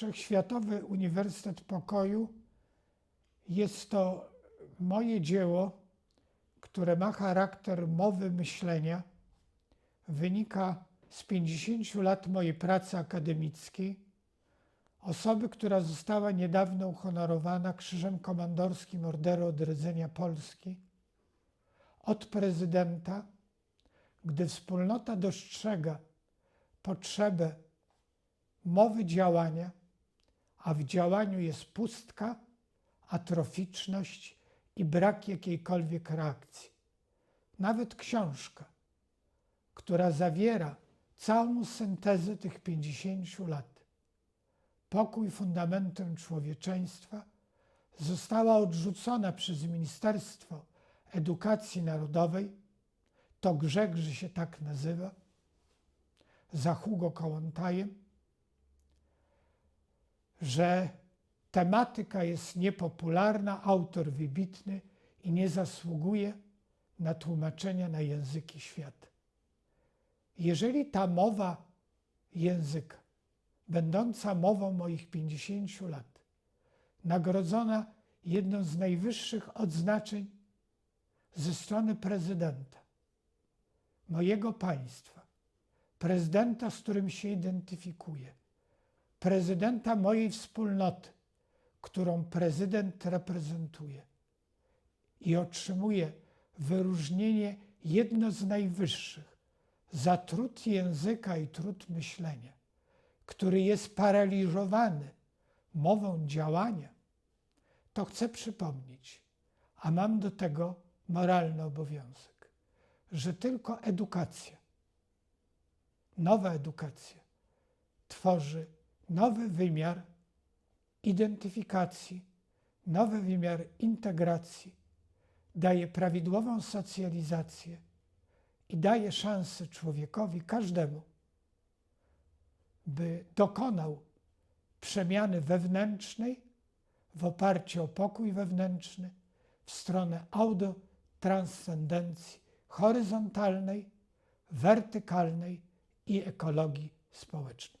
Wszechświatowy Uniwersytet Pokoju. Jest to moje dzieło, które ma charakter mowy myślenia. Wynika z 50 lat mojej pracy akademickiej, osoby, która została niedawno uhonorowana Krzyżem Komandorskim Orderu Odrodzenia Polski, od prezydenta, gdy wspólnota dostrzega potrzebę mowy działania, a w działaniu jest pustka, atroficzność i brak jakiejkolwiek reakcji. Nawet książka, która zawiera całą syntezę tych 50 lat, pokój fundamentem człowieczeństwa, została odrzucona przez Ministerstwo Edukacji Narodowej, to grzech, że się tak nazywa, za Hugo Kołłątajem, że tematyka jest niepopularna, autor wybitny i nie zasługuje na tłumaczenia na języki świata. Jeżeli ta mowa języka, będąca mową moich 50 lat, nagrodzona jedną z najwyższych odznaczeń ze strony prezydenta mojego państwa, prezydenta, z którym się identyfikuję, prezydenta mojej wspólnoty, którą prezydent reprezentuje i otrzymuje wyróżnienie jedno z najwyższych za trud języka i trud myślenia, który jest paraliżowany mową działania, to chcę przypomnieć, a mam do tego moralny obowiązek, że tylko edukacja, nowa edukacja tworzy nowy wymiar identyfikacji, nowy wymiar integracji, daje prawidłową socjalizację i daje szansę człowiekowi, każdemu, by dokonał przemiany wewnętrznej w oparciu o pokój wewnętrzny w stronę autotranscendencji horyzontalnej, wertykalnej i ekologii społecznej.